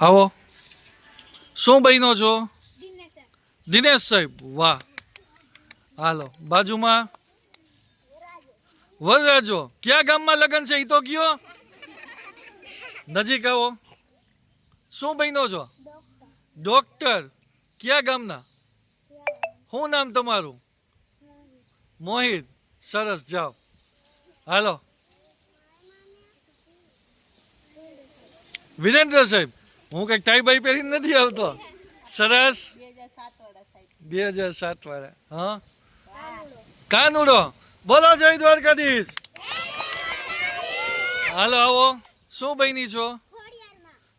આવો. શું બહેનો છો? દિનેશ સાહેબ. વાહ. હાલો બાજુમાં. વરરાજો ક્યાં ગામમાં લગ્ન છે એ તો કયો? નજીક આવો. શું બહેનો છો? ડોક્ટર. ક્યાં ગામના? શું નામ તમારું? મોહિત. સરસ જાઓ. હાલો. વિરેન્દ્ર સાહેબ હું કંઈક ટાઈ બાઈ પહેરીને નથી આવતો. સરસ. બે હજાર સાત વાળા. હા? કાનુડો. બોલો જય દ્વારકાધીશ. હાલો આવો. શું બહેની છો?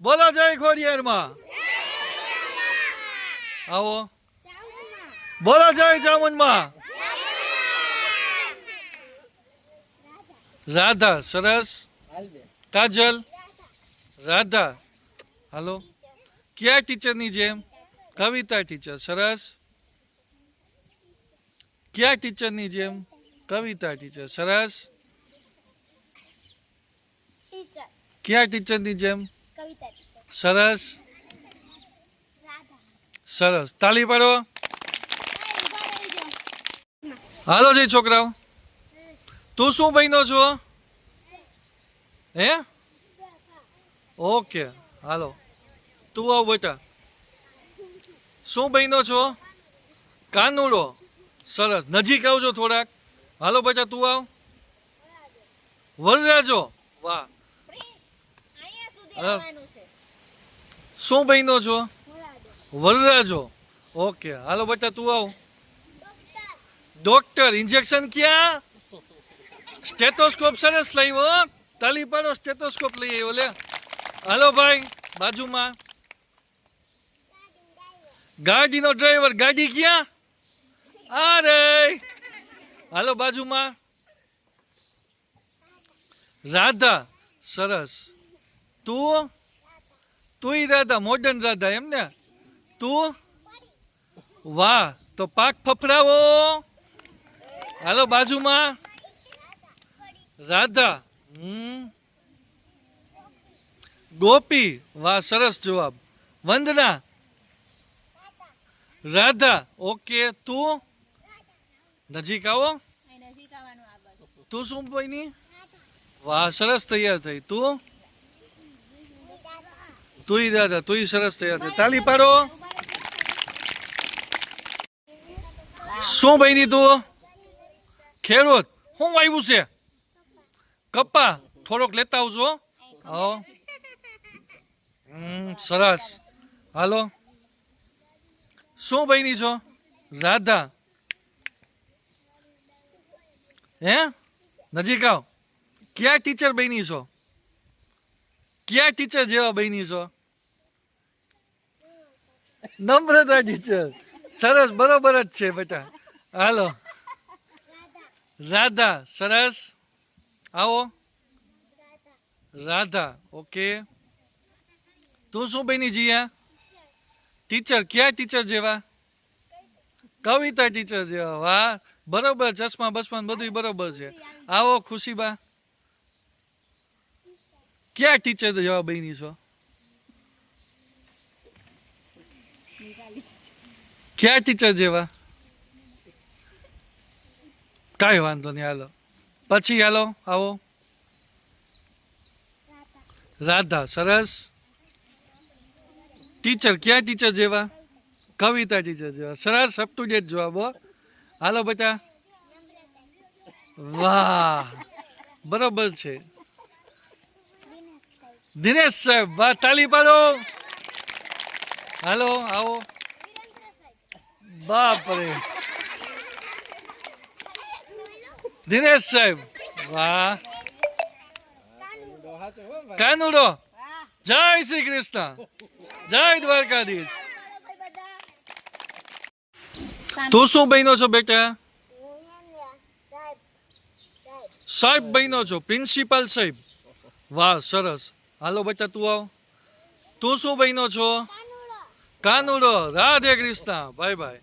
બોલો જય ખોડિયારમાં. આવો. બોલો જય ચામુંડમાં. રાધા સરસ. કાજલ. રાધા. હાલો. ક્યાં ટીચરની જેમ? કવિતા ટીચર સરસ. ક્યાં ટીચરની જેમ? કવિતા ટીચર સરસ. કયા ટીચરની જેમ? સરસ. સરસ. તાળી પાડો. હાલો જય છોકરાઓ. તું શું બહેનો છો? હે? ઓકે. હાલો. તું આવ બેટા. શું બહેનો છો? કાનુડો. સરસ. નજીક આવજો થોડાક. હાલો બેટા, તું આવ. વરરાજો. વાહ. શું બહેનો છો? વરરાજો. ઓકે. હાલો બેટા, તું આવ. ડોક્ટર, ઇન્જેક્શન ક્યાં? સ્ટેથોસ્કોપ સરસ લઈ તાલી પાડો, સ્ટેથોસ્કોપ લઈ આવ્યો, લે. હાલો ભાઈ, બાજુમાં. ગાડીનો ડ્રાઈવર, ગાડી ક્યાં? અરે હાલો બાજુમાં. રાધા, સરસ. તું? તુંય રાધા મોડર્ન રાધા એમ ને? તું? વાહ, તો પાક ફફડાવો. હાલો બાજુમાં. રાધા, હમ. ગોપી, વાહ, સરસ જવાબ. વંદના. રાધા. ઓકે, તું? નજીક આવો. તું શું બની વાહ, સરસ તૈયાર થઈ. તું? તુંય દાદા, તુંય સરસ તૈયાર થઈ. તાલી પાડો. શું બની તું? ખેડૂત. શું વાવ્યું છે. કપા થોડોક લેતા આવજો. હા. સરસ. હાલો. શું બની છો? રાધા. હે? નજીક આવ. ક્યાં ટીચર બની છો? ક્યાં ટીચર જેવા બની છો? નમ્રતા ટીચર સરસ, બરોબર જ છે બેટા. હાલો. રાધા, સરસ. આવો. રાધા, ઓકે. તું શું બની જીયા? ટીચર ક્યાં ટીચર જેવા? કવિતા ટીચર જેવા. વાહ, બરોબર, ચશ્મા બસમા બધું બરોબર છે. આવો ખુશીબા. ક્યાં ટીચર જેવા બની છો? ક્યાં ટીચર જેવા? કાંઈ વાંધો નહીં, હાલો. પછી હાલો, આવો. રાધા, સરસ. ટીચર, ક્યાં ટીચર જેવા? કવિતા ટીચર જેવા. સરસ અપ ટુ ડેટ જવાબ હાલો બેટા. વાહ, બરોબર છે. દિનેશ સાહેબ, વાહ, તાલી પાડો. હાલો, આવો. બાપ રે દિનેશ સાહેબ, વાહ. કાનુડો. જય શ્રી કૃષ્ણ. જય દ્વારકાધીશ. તું શું બહેનો છો બેટા? સાહેબ બહેનો છો પ્રિન્સિપાલ સાહેબ. વાહ સરસ. હાલો બેટા તું આવ. તું શું બહેનો છો? કાનુડો. રાધે કૃષ્ણ. ભાઈ ભાઈ.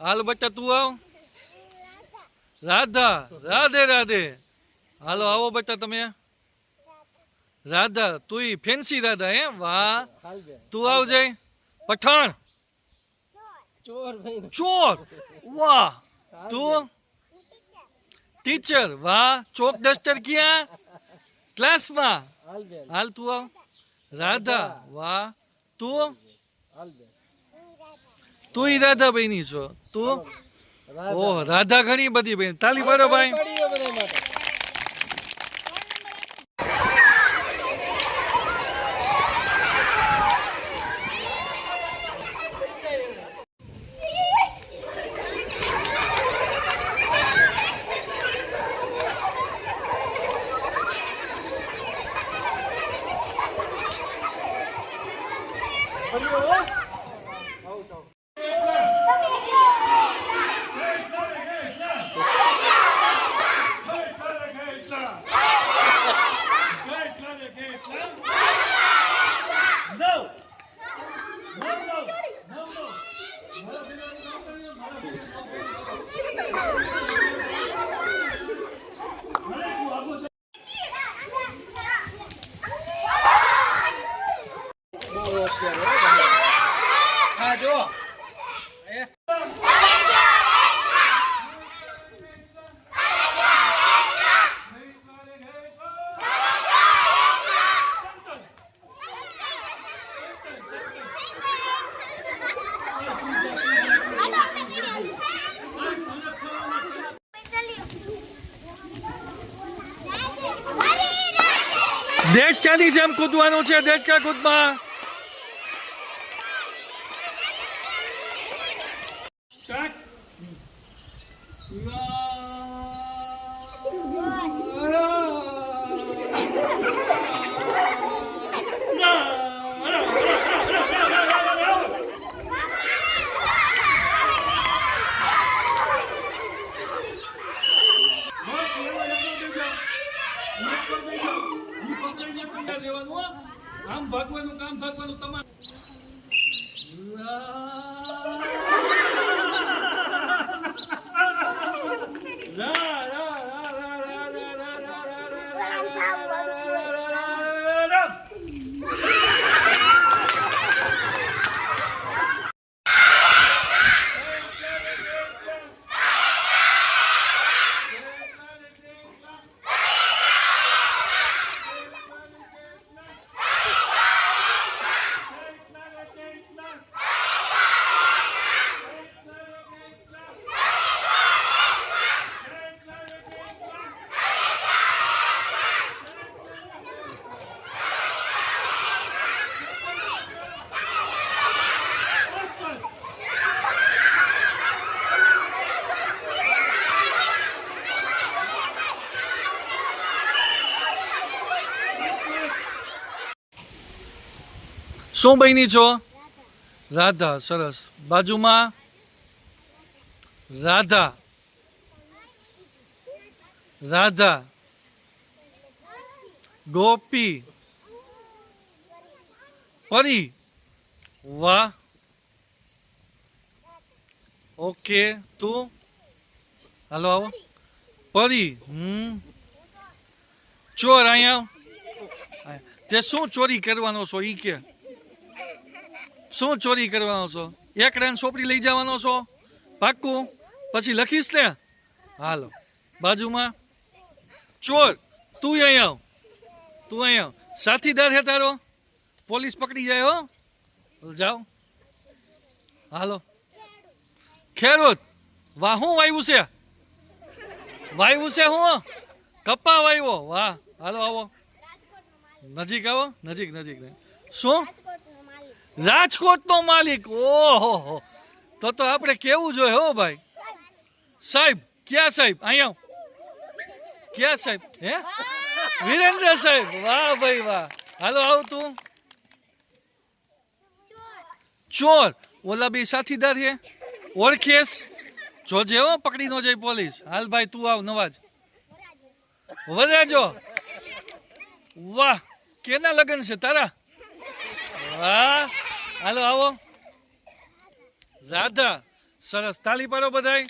હાલો બેટા તું આવ. રાધા રાધે રાધે. હાલો આવો બેટા તમે. રાધા તુંય ફેન્સી રાધા હે? વાહ. તું આવજે. પઠાણ. ચોર. વાહ. તું? ટીચર. વાહ. ચોક ડસ્ટર ક્યાં? ક્લાસમાં. હાલ તું આવ. રાધા. વાહ. તું? તું રાધા બહેની છો. તું? ઓહ રાધા ઘણી બધી બેન તાલી પાડો ભાઈ. No, no, no, no. દેડકાની જેમ કૂદવાનું છે દેડકા કૂદમાં આમ ભાગવાનું કામ ભાગવાનું તમારે શું બહેની છો? રાધા, સરસ. બાજુમાં? રાધા. રાધા. ગોપી. પરી. વાહ. ઓકે, તું? હાલો, આવો. પરી. હમ. ચોર અહીંયા. તે શું ચોરી કરવાનો છો ઈ કે? શું ચોરી કરવાનો છો? એક રેન સોપડી લઈ જવાનો છો? પાક્કું? પછી લખીશ ને? હાલો. બાજુમાં. ચોર, તું અહીં આવ. તું અહીં આવ. સાથીદાર હે તારો? પોલીસ પકડી જાય હો. જાઓ. હાલો. ખેડૂત, વાહ, હું વાવ્યું છે? વાવ્યું છે હું? કપા વાવ્યો વાહ. હાલો, આવો. નજીક આવો. નજીક નજીક. શું? રાજકોટનો માલિક. ઓહો તો તો આપણે કેવું જોઈએ, હો ભાઈ? સાહેબ, ક્યાં સાહેબ? અહીંયા. ક્યાં સાહેબ? હે? વિરેન્દ્ર સાહેબ. વાહ ભાઈ, વાહ. હાલો, આવ તું. ચોર. ઓલા બે સાથીદાર છે. ઓળખેસ જોજે હો, પકડી નો જાય પોલીસ. હાલ ભાઈ, તું આવ, નવાજ. વરાજો વાહ. કેના લગ્ન છે તારા? વાહ. હાલો આવો. રાધા સરસ. તાલી પાડો બધાય.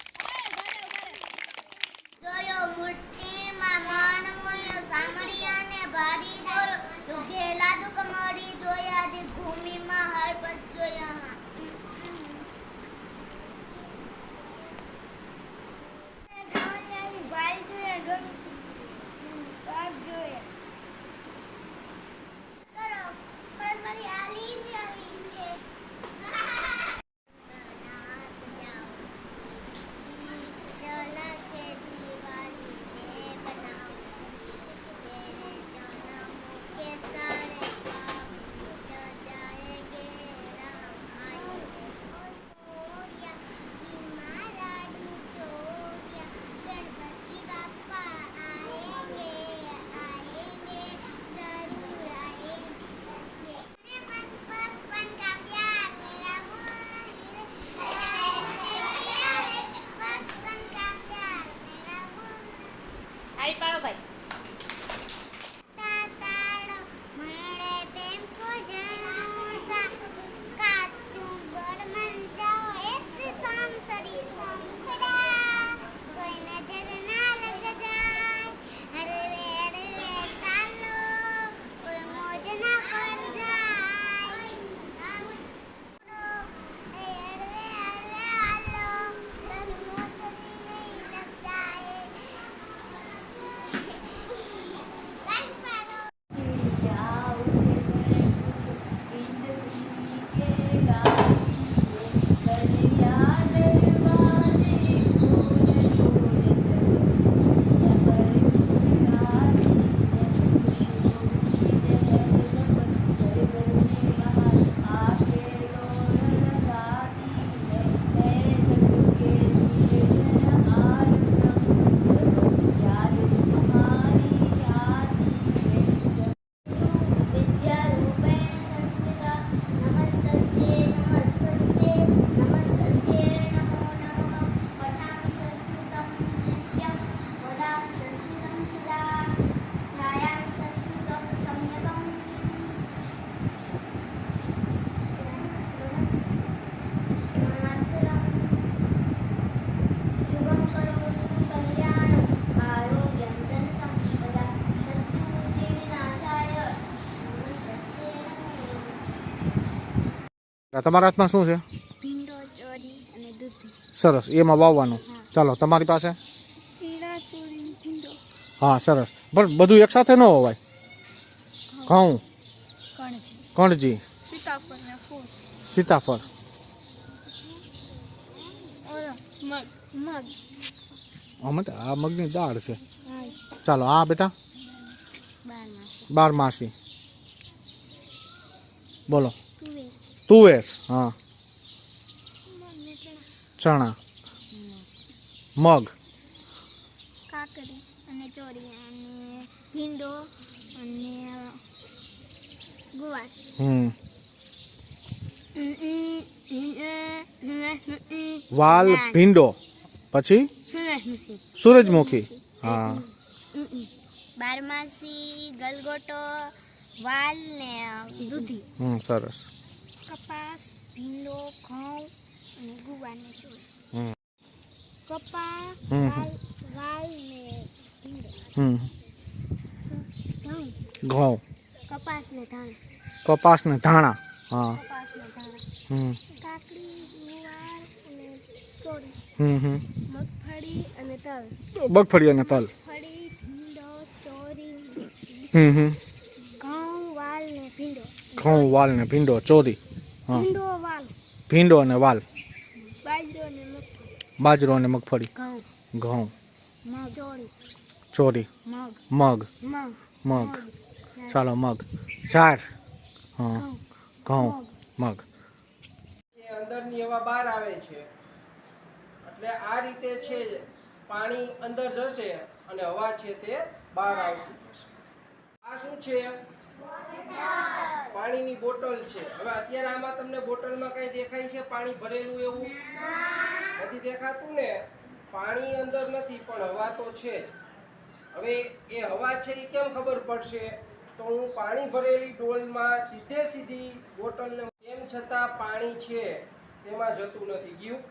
તમારા હાથમાં શું છે? સરસ. એમાં વાવવાનું. ચાલો તમારી પાસે? હા સરસ. પણ બધું એકસાથે ન હોવાય. ઘઉં. કણજી. સીતાફળ તો આ મગની દાળ છે. ચાલો આ બેટા. બારમાસી. બાર માસી બોલો. તુવેર હા. ચણા. ચણા મગ. કાકડી અને ચોરી અને ભીંડો અને ગુવાર. હમ. વાલ ભીંડો. પછી? સૂરજમુખી. હા. બારમાસી ગલગોટો વાલ ને દૂધી. હમ સરસ. કપાસ ભીંડો ઘઉં અને ગુવાર ને ચોરી હમ. કપા વાલ ને ભીંડો. ઘઉં. કપાસ ને ધાણા. કપાસ ને ધાણા. હા. કપાસ ને ધાણા. હમ. કાકડી ગુવાર અને ચોરી હમ હમ. મગફળી અને તલ. મગફળી અને તલ. ભીંડો ચોરી હમ હમ. ઘઉં વાલ ને ભીંડો. ઘઉં વાલ ને ભીંડો ચોરી ભીંડો અને વાલ. બાજરો ને મગફળી. બાજરો અને મગફળી. ઘઉં. ઘઉં. ચોરી મગ. મગ. મગ. મગ. ચાલો મગ. ચાર. હા. ઘઉં. ઘઉં. મગ. અંદરની હવા બહાર આવે છે. એટલે આ રીતે છે પાણી અંદર જશે અને હવા છે તે બહાર આવતી થશે આ શું છે? પાણીની બોટલ છે. હવે અત્યારે આમાં તમને બોટલમાં કઈ દેખાય છે? પાણી ભરેલું એવું? નથી દેખાતું ને? પાણી અંદર નથી, પણ હવા તો છે હવે એ હવા છે એ કેમ ખબર પડશે? તો હું પાણી ભરેલી ડોલમાં સીધે સીધી બોટલને તેમ છતાં પાણી છે, તેમાં જતું નથી. ગયું?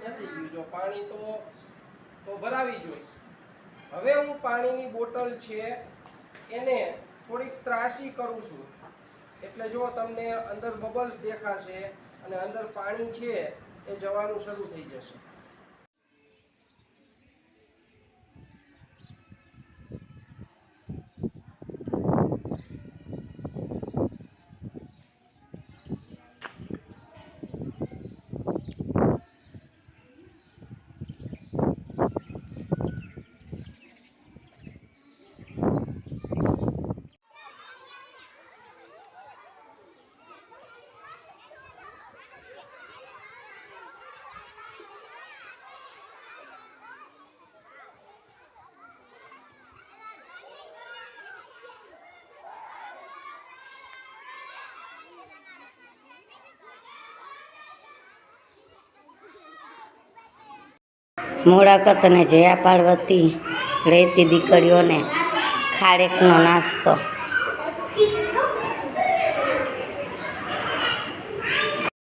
નથી ગયું. જો પાણી તો તો ભરાવી જોઈએ હવે હું પાણીની બોટલ છે, એને થોડીક ત્રાસી કરું છું. એટલે જો તમને અંદર બબલ્સ દેખાશે અને અંદર પાણી છે, એ જવાનું શરૂ થઈ જશે. મોડાકત અને જયા પાર્વતી રહેતી દીકરીઓને ખારેકનો નાસ્તો.